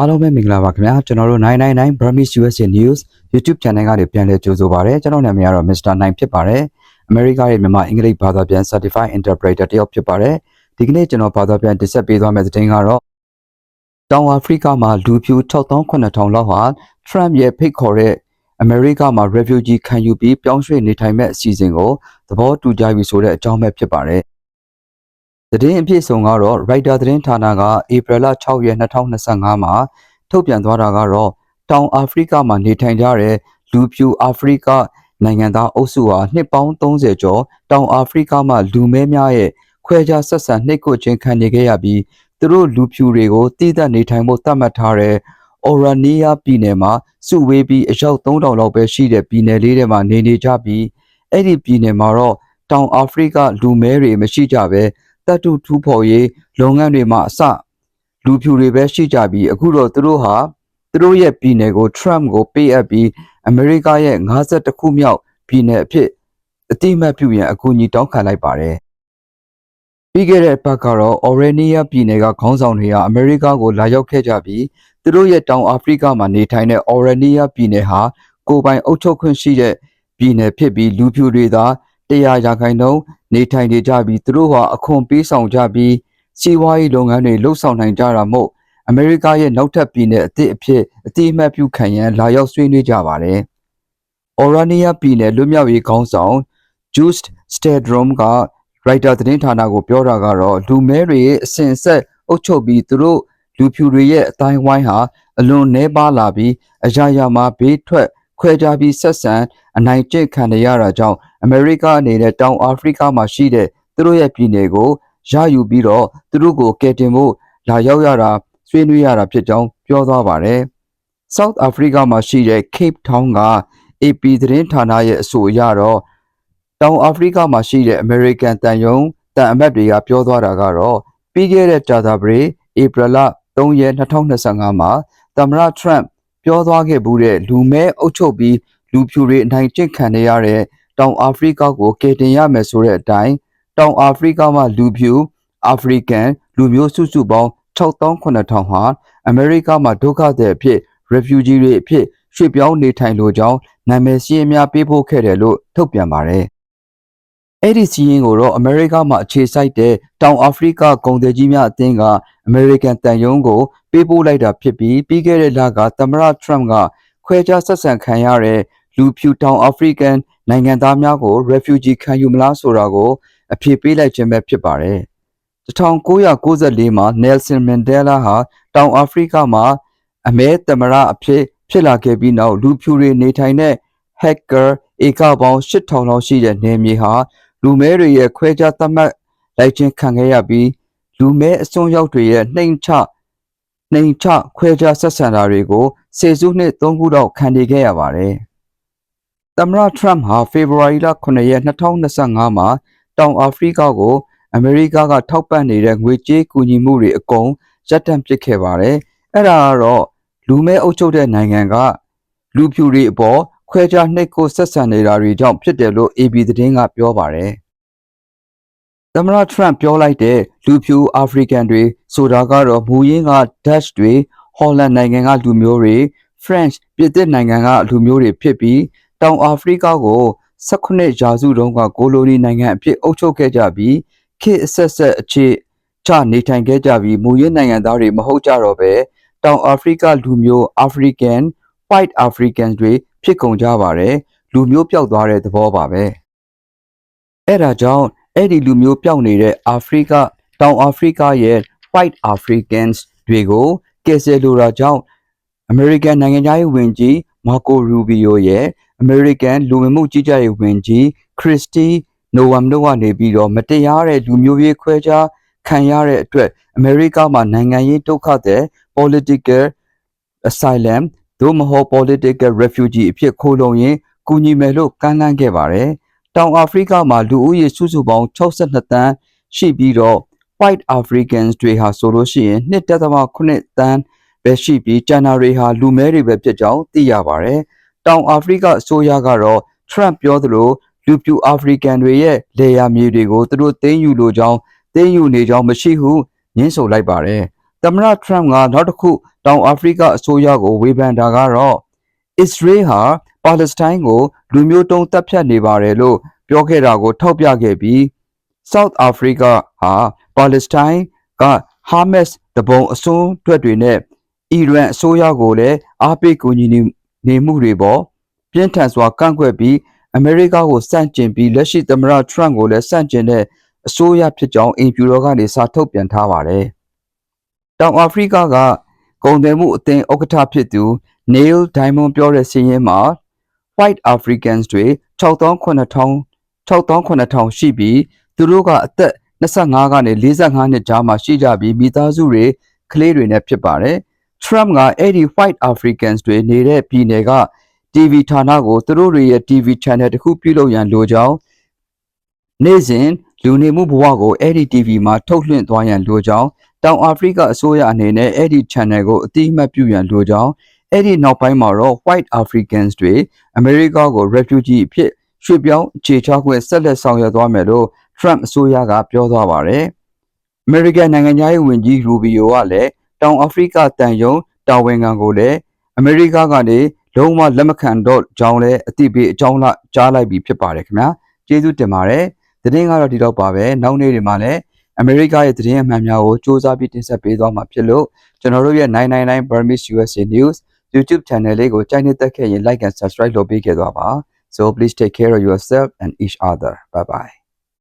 အားလုံးပဲမင်္ဂလာပါခင်ဗျာကျွန်တော်တို့999 Burmese USA News YouTube Channel ကနေပြန်လည်ကြိုဆိုပါရစေကျွန်တော်နာမည်ကတော့ Mr. 9ဖြစ်ပါတယ်အမေရိကရဲ့မြန်မာအင်္ဂလိပ်ဘာသာပြန် Certified Interpreter တယောက်ဖြစ်ပါတယ်ဒီကနေ့ကျွန်တော်ဘာသာပြန်တင်ဆက်ပေးသွားမယ့်သတင်းကတော့တောင်အာဖရိကမှာလူဖြူ68000လောက်ဟာ Trump ရဲ့ဖိတ်ခေါ်တဲ့အမေရိကမှာ refugee ခံယူပြီးပြောင်းရွှေ့နေထိုင်မဲ့အစီအစဉ်ကိုသဘောတူကြပြီဆိုတဲ့အကြောင်းပဲဖြစ်ပါတယ် သတင်းအပြည့်စုံကတော့ Writer သတင်းဌာနကဧပြီလ6ရက်2025မှာထုတ်ပြန်သွားတာကတော့တောင်အာဖရိကမှာနေထိုင်ကြတဲ့လူဖြူအာဖရိကနိုင်ငံသားအုပ်စုဟာနှစ်ပေါင်း30ကျော်တောင်အာဖရိကမှာလူမဲများရဲ့ခွဲခြားဆက်ဆံနှိပ်ကွပ်ခြင်းခံနေခဲ့ရပြီးသူတို့လူဖြူတွေကိုတည်သက်နေထိုင်ဖို့သတ်မှတ်ထားတဲ့ Orania ပြည်နယ်မှာစုဝေးပြီးအယောက်3000လောက်ပဲရှိတဲ့ပြည်နယ်လေးထဲမှာနေနေကြပြီးအဲ့ဒီပြည်နယ်မှာတော့တောင်အာဖရိကလူမဲတွေမရှိကြပဲ တပ်တုထူးဖော်ရေးလုပ်ငန်းတွေမှာအစလူဖြူတွေပဲရှိကြပြီးအခုတော့သူတို့ဟာသူတို့ရဲ့ပြည်နယ်ကို Trump ကိုပေးအပ်ပြီးအမေရိကရဲ့52ခုမြောက်ပြည်နယ်အဖြစ်အတိအမှတ်ပြုရန်အကူအညီတောင်းခံလိုက်ပါတယ်ပြီးခဲ့တဲ့ပတ်ကတော့ Orania ပြည်နယ်ကခေါင်းဆောင်တွေဟာအမေရိကကိုလာရောက်ခဲ့ကြပြီးသူတို့ရဲ့တောင်အာဖရိကမှာနေထိုင်တဲ့ Orania ပြည်နယ်ဟာကိုယ်ပိုင်အုပ်ချုပ်ခွင့်ရှိတဲ့ပြည်နယ်ဖြစ်ပြီးလူဖြူတွေသာ တရားရာခိုင်နှုန်းနေထိုင်နေကြပြီးသူတို့ဟာအခွန်ပေးဆောင်ကြပြီးစီးပွားရေးလုပ်ငန်းတွေလှုပ်ဆောင်နိုင်ကြတာမို့အမေရိကရဲ့နောက်ထပ်ပြည်နယ်အသစ်အဖြစ်အတိအမှတ်ပြုခံရန်လာရောက်ဆွေးနွေးကြပါတယ်။ Orania ပြည်နယ်လွတ်မြောက်ရေးခေါင်းဆောင် Just Stedrom က writer သတင်းဌာနကိုပြောတာကတော့လူမဲတွေရဲ့အစဉ်အဆက်အုပ်ချုပ်ပြီးသူတို့လူဖြူတွေရဲ့အတိုင်းဝိုင်းဟာအလွန်နှဲပါလာပြီးအရာရာမှာဘေးထွက်ခွဲခြားပြီးဆက်ဆံအနိုင်ကျင့်ခံရတာကြောင့် အမေရိကအနေနဲ့တောင်အာဖရိကမှာရှိတဲ့သူတို့ရဲ့ပြည်နယ်ကိုရယူပြီးတော့သူတို့ကိုကယ်တင်ဖို့လာရောက်ရတာဆွေးနွေးရတာဖြစ်ကြောင်းပြောသွားပါတယ်။ South Africa မှာရှိတဲ့ Cape Town က AP သတင်းဌာနရဲ့အဆိုအရတော့တောင်အာဖရိကမှာရှိတဲ့ American တန်ယုံတန်အမတ်တွေကပြောသွားတာကတော့ပြီးခဲ့တဲ့ကြာသပတေးဧပြီလ3ရက်2025မှာသမ္မတ Trump ပြောသွားခဲ့ဘူးတဲ့လူမဲအုပ်ချုပ်ပြီးလူဖြူတွေအနိုင်ကျင့်ခံနေရတဲ့ တောင်အာဖရိကကိုကယ်တင်ရမယ်ဆိုတဲ့အတိုင်းတောင်အာဖရိကမှာလူဖြူအာဖရိကန်လူမျိုးစုစုပေါင်း68000ဟာအမေရိကမှာဒုက္ခသည်အဖြစ် refugee တွေအဖြစ်ရွှေ့ပြောင်းနေထိုင်လိုကြောင်းနာမည်စည်းအများပေးပို့ခဲ့တယ်လို့ထုတ်ပြန်ပါတယ်။အဲ့ဒီစီးရင်ကိုတော့အမေရိကမှာအခြေစိုက်တဲ့တောင်အာဖရိကကုန်သည်ကြီးများအသင်းကအမေရိကန်တန်ယုံကိုပေးပို့လိုက်တာဖြစ်ပြီးပြီးခဲ့တဲ့လကသမ္မတ Trump ကခွဲခြားဆက်ဆံခံရတဲ့လူဖြူတောင်အာဖရိကန် နိုင်ငံသားများကို refugee ခံယူမလားဆိုတာကိုအဖြေပေးလိုက်ခြင်းပဲဖြစ်ပါတယ်။1994မှာ Nelson Mandela ဟာတောင်အာဖရိကမှာအမဲသမ္မတအဖြစ်ဖြစ်လာခဲ့ပြီးနောက်လူဖြူတွေနေထိုင်တဲ့ hacker ဧကပေါင်း8000လောက်ရှိတဲ့နယ်မြေဟာလူမဲတွေရဲ့ခွဲခြားသတ်မှတ်လိုက်ခြင်းခံခဲ့ရပြီးလူမဲအစွန်းရောက်တွေရဲ့နှိမ်ချနှိမ်ချခွဲခြားဆက်ဆံတာတွေကိုစေစုနှစ်3ခုတော့ခံနေခဲ့ရပါတယ်။ သမ္မတ Trump ဟာဖေဖော်ဝါရီလ9ရက်2025မှာတောင်အာဖရိကကိုအမေရိကကထောက်ပံ့နေတဲ့ငွေကြေးကူညီမှုတွေအကုန်ရပ်တန့်ပစ်ခဲ့ပါတယ်။အဲ့ဒါကတော့လူမဲအုပ်ချုပ်တဲ့နိုင်ငံကလူဖြူတွေအပေါ်ခွဲခြားနှိပ်ကိုဆက်ဆံနေတာတွေကြောင့်ဖြစ်တယ်လို့ AB သတင်းကပြောပါတယ်။သမ္မတ Trump ပြောလိုက်တဲ့လူဖြူအာဖရိကန်တွေဆိုတာကတော့မူရင်းက Dutch တွေဟော်လန်နိုင်ငံကလူမျိုးတွေ French ပြည်သစ်နိုင်ငံကလူမျိုးတွေဖြစ်ပြီး တောင်အာဖရိကကို18ရာစုတုန်းကကိုလိုနီနိုင်ငံအဖြစ်အုပ်ချုပ်ခဲ့ကြပြီးခေတ်အဆက်ဆက်အခြေချနေထိုင်ခဲ့ကြပြီးမူရင်းနိုင်ငံသားတွေမဟုတ်ကြတော့ပဲတောင်အာဖရိကလူမျိုး African White Africans တွေဖြစ်ကုန်ကြပါတယ်လူမျိုးပျောက်သွားတဲ့သဘောပါပဲအဲ့ဒါကြောင့်အဲ့ဒီလူမျိုးပျောက်နေတဲ့အာဖရိကတောင်အာဖရိကရဲ့ White Africans တွေကိုကယ်ဆယ်လိုတာကြောင့် American နိုင်ငံသားရေးဝန်ကြီး Marco Rubio ရဲ့ American လူဝင်မှုကြီးကြပ်ရေးဝန်ကြီး Christie Noam တို့ကနေပြီးတော့မတရားတဲ့လူမျိုးရေးခွဲခြားခံရတဲ့အတွက် America မှာနိုင်ငံရေးဒုက္ခသည် political asylum သို့မဟုတ် political refugee အဖြစ်ခိုးလုံရင်ကူညီမယ်လို့ကမ်းလှမ်းခဲ့ပါတယ်။တောင်အာဖရိကမှာလူဦးရေစုစုပေါင်း62တန်းရှိပြီးတော့ white africans တွေဟာဆိုလို့ရှိရင်1.8တန်း ပဲရှိပြီးကျန်တာတွေဟာလူမဲတွေပဲဖြစ်ကြောင်းသိရပါတယ်။တောင်အာဖရိကအစိုးရကတော့ Trump ပြောသလိုလူပြူအာဖရိကန်တွေရဲ့လေယာမြေတွေကိုသူတို့သိမ်းယူလိုကြောင်းသိမ်းယူနေကြောင်းမရှိဟုညှင်းဆိုလိုက်ပါတယ်။သမ္မတ Trump ကနောက်တစ်ခုတောင်အာဖရိကအစိုးရကိုဝေဖန်တာကတော့ Israel ဟာပါလက်စတိုင်းကိုလူမျိုးတုံးတပ်ဖြတ်နေပါတယ်လို့ပြောခဲ့တာကိုထောက်ပြခဲ့ပြီး South Africa ဟာပါလက်စတိုင်းက Hamas တပုံအစွန်းအတွက်တွေနဲ့ အီရန်အစိုးရကိုလည်းအားပေးကူညီနေနေမှုတွေပေါ်ပြင်းထန်စွာကန့်ကွက်ပြီးအမေရိကကိုစန့်ကျင်ပြီးလက်ရှိသမ္မတ Trump ကိုလည်းစန့်ကျင်တဲ့အစိုးရဖြစ်ကြောင်းအင်ဖြူတော်ကနေစာထုတ်ပြန်ထားပါတယ်။တောင်အာဖရိကကကုန်သွယ်မှုအသင်းဥက္ကဋ္ဌဖြစ်သူ Neil Diamond ပြောတဲ့စီးရင်မှာ White Africans တွေ6,900 6,900ရှိပြီးသူတို့ကအသက်25ကနေ45နှစ်ကြားမှာရှိကြပြီးမိသားစုတွေကလေးတွေနဲ့ဖြစ်ပါတယ်။ Trump ကအဲ့ဒီ White Africans တွေနေတဲ့ပြည်နယ်က TV ဌာနကိုသူတို့တွေရဲ့ TV channel တစ်ခုပြုလုပ်ရန်လိုကြောင်းနေ့စဉ်လူနေမှုဘဝကိုအဲ့ဒီ TV မှာထုတ်လွှင့်သွားရန်လိုကြောင်းတောင်အာဖရိကအစိုးရအနေနဲ့အဲ့ဒီ channel ကိုအတိအမှတ်ပြုရန်လိုကြောင်းအဲ့ဒီနောက်ပိုင်းမှာတော့ White Africans တွေအမေရိကကို refugee အဖြစ်ရွှေ့ပြောင်းအခြေချခွင့်ဆက်လက်ဆောင်ရွက်သွားမယ်လို့ Trump အစိုးရကပြောသွားပါတယ်။ American နိုင်ငံသားရေးဝန်ကြီး Rubio ကလည်း တောင်အာဖရိကတန်ယုံတာဝန်ခံကိုလည်းအမေရိကကနေလုံးဝလက်မခံတော့ကြောင်းလည်းအသိပေးအကြောင်းလာကြားလိုက်ပြီးဖြစ်ပါတယ်ခင်ဗျာကျေးဇူးတင်ပါတယ်သတင်းကတော့ဒီတော့ပါပဲနောက်နေ့တွေမှာလည်းအမေရိကရဲ့သတင်းအမှန်များကိုစူးစမ်းပြီးတင်ဆက်ပေးသွားမှာဖြစ်လို့ကျွန်တော်တို့ရဲ့999 Burmese USA News YouTube channel လေးကိုကြိုက်နေသက်ခဲ့ရင် like and subscribe လုပ်ပေးခဲ့သွားပါ so please take care of yourself and each other bye bye